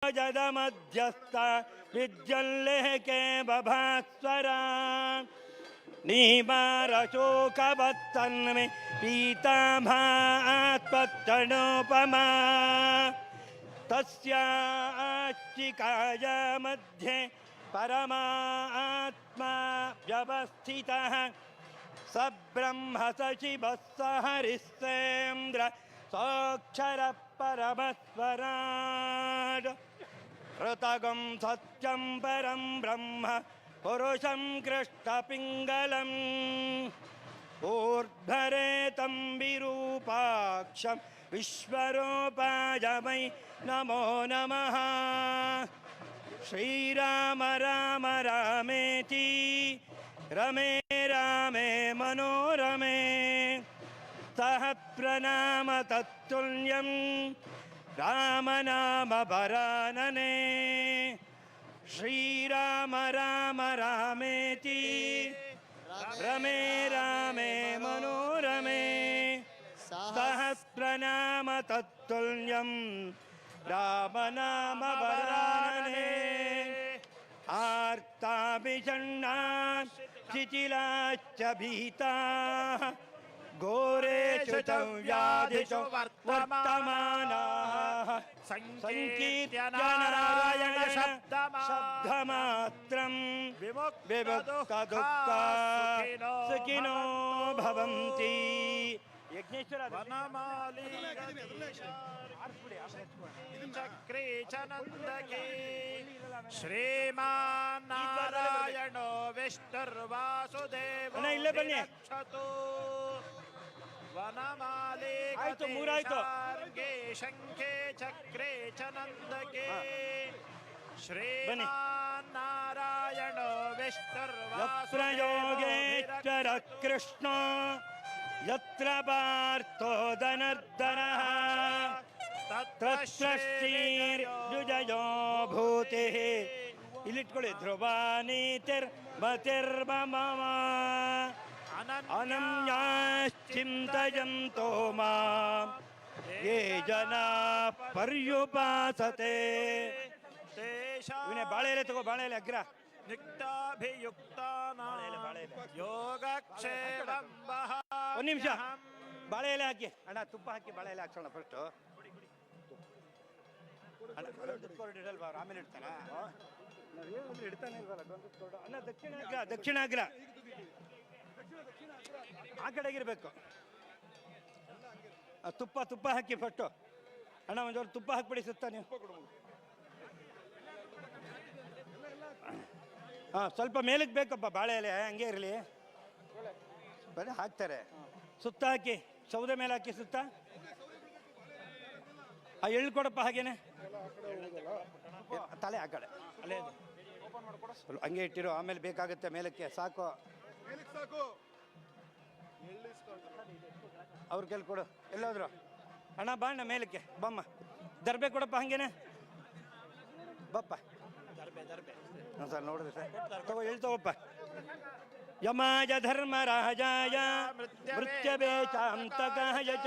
जदमध्यस्थ विज्जल्लेके बभास्वरा। नीबारशोकवत्सन्मे पीताभात्पत्तनोपमा तस्याच्चिकाय मध्ये परमात्मा व्यवस्थितः। स ब्रह्म स स हरिश्चेन्द्र सोऽक्षरः परमस्वरा कृतगं सत्यं परं ब्रह्म पुरुषं कृष्णपिङ्गलम् ऊर्ध्वरेतं विरूपाक्षं विश्वरूपाय वै नमो नमः श्रीराम राम रामेति रमे रामे मनोरमे सह प्रणाम तत्तुल्यं रामनाम परानने श्रीराम राम रामेति रमे रामे मनोरमे। सहस्रनाम तत्तुल्यं रामनाम वरानने आर्ताभिषण्णा शिथिलाश्च भीताः। घोरेषु च व्याधिषु वर्तमानाः। సంకీర్తనారాయణ శబ్దమాత్రం సుఖినో భవంతి యజ్ఞేశ్వర చక్రీ చనందకీ శ్రీమాన్నారాయణో విష్ణుర్వాసుదేవ వనమాలి ವಿಷ್ಣುರ್ವಾಸುದೇವ ಅಣ್ಣ, ಇಲ್ಲೇ ಬನ್ನಿ. ರಕ್ಷತು ವನಮಾಲೆ ಆಯ್ತು, ಮೂರಾಯ್ತು. ಶಂಖೆ ಚಕ್ರೇ ಚನಂದಕೆ ಬನ್ನಿ. ಶ್ರೀಮಾನ್ನಾರಾಯಣೋ ಯತ್ರ ವಿಷ್ಣುರ್ವಾಸುದೇವ ಯೋಗೇಶ್ವರ ಕೃಷ್ಣ ಯತ್ರ ಪಾರ್ಥೋ ಧನರ್ಧನಃ ತತ್ರ ಶ್ರೀರ್ಯುಜಯೋ ಭೂತಿ ಇಲ್ಲಿಟ್ಕೊಳ್ಳಿ ಧ್ರುವ ನೀತಿರ್ಮತಿರ್ಮಮ ಅನನ್ಯಾಶ್ಚಿಂತಯಂತೋ ಮಾಂ जना ಜನ ಪರ್ಯುಪಾಸತೆ ಇವನೇ ಬಾಳೆ ಎಲೆ ತಗೋ ಬಾಳೆ ಎಲೆ ಅಗ್ರ ನಿಕ್ತಾಭಿಯುಕ್ತ ಎಲೆ, ಬಾಳೆ ಎಲೆ. ನಿಮಿಷ. ಬಾಳೆ ಎಲೆ ಹಾಕಿ. ಅಣ್ಣ ತುಪ್ಪ ಹಾಕಿ ಬಾಳೆ ಎಲೆ ಹಾಕ್ಸೋಣ ಫಸ್ಟ್ ಆಮೇಲೆ ಇಡ್ತಾನ. ಅಣ್ಣ ದಕ್ಷಿಣಾಗ್ರ ದಕ್ಷಿಣಾಗ್ರ. ಆ ಕಡೆಗಿರ್ಬೇಕು ಆ, ತುಪ್ಪ ತುಪ್ಪ ಹಾಕಿ ಫಟ್ಟು ಅಣ್ಣ ಒಂದೊಂದು ತುಪ್ಪ ಹಾಕ್ಬಿಡಿ ಸುತ್ತ ನೀವು. ಹಾ ಸ್ವಲ್ಪ ಮೇಲಕ್ಕೆ ಬೇಕಪ್ಪ ಬಾಳೆ ಎಲೆ ಹಂಗೆ ಇರಲಿ. ಬರೀ ಹಾಕ್ತಾರೆ. ಸುತ್ತ ಹಾಕಿ ಸೌದೆ ಮೇಲೆ ಹಾಕಿ ಸುತ್ತ. ಆ ಎಳ್ಳು ಕೊಡಪ್ಪ ಹಾಗೇನೆ. ತಲೆ ಆ ಕಡೆ. ಅಲ್ಲೇ ಹಂಗೆ ಇಟ್ಟಿರೋ ಆಮೇಲೆ ಬೇಕಾಗುತ್ತೆ ಮೇಲಕ್ಕೆ ಸಾಕು. ಅವ್ರ ಕೈಲಿ ಕೊಡು ಎಲ್ಲಾದ್ರು. ಅಣ್ಣ ಬಾ ಅಣ್ಣ ಮೇಲಕ್ಕೆ. ಬಮ್ಮ. ದರ್ಬೆ ಕೊಡಪ್ಪ ಹಂಗೇನೆ. ಬಪ್ಪ. ಹಾಂ ಸರ್ ನೋಡಿದ್ರೆ. ಸರ್ ತಗೋ ಎಳ್ ತಗೋಪ್ಪ. ಯಮಾಯ ಧರ್ಮರಾಜಾಯ ಮೃತ್ಯವೇ ಚಾಂತಕಾಯ ಚ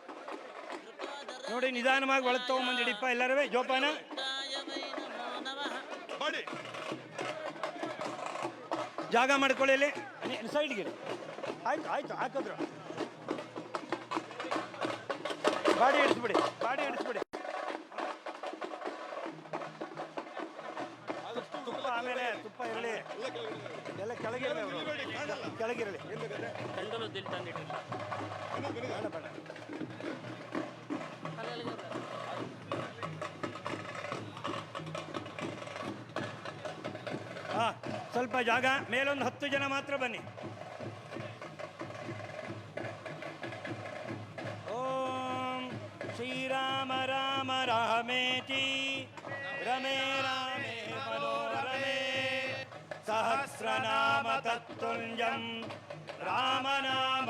ನೋಡಿ ನಿಧಾನವಾಗಿ ಒಳಗೆ ತಗೊಂಬಂದಿಡಿಪ್ಪ ಎಲ್ಲರೂ ಜೋಪಾನ. ಜಾಗ ಮಾಡ್ಕೊಳ್ಳಿ ಇಲ್ಲಿ. ಸೈಡ್ಗೆ ಆಯ್ತು ಆಯ್ತು ಹಾಕಿದ್ರು. ಬಾಡಿ ಇಡಿಸ್ಬಿಡಿ ಬಾಡಿ ಇಡಿಸ್ಬಿಡಿ ತುಪ್ಪ ಆಮೇಲೆ ತುಪ್ಪ ಇರಲಿ. ಎಲ್ಲ ಕೆಳಗಿರಲಿ ಇರಲಿ ಕೆಳಗಿರಲಿ. ಬೇಡ ಬೇಡ. ಸ್ವಲ್ಪ ಜಾಗ, ಮೇಲೊಂದು ಹತ್ತು ಜನ ಮಾತ್ರ ಬನ್ನಿ. ಓಂ ಶ್ರೀರಾಮ ರಾಮ ರಾಮೇತಿ ರಮೇ ರಾಮೇ ಮನೋರಮೇ सहस्रनाम ತತ್ತುಂಜಂ ರಾಮನಾಮ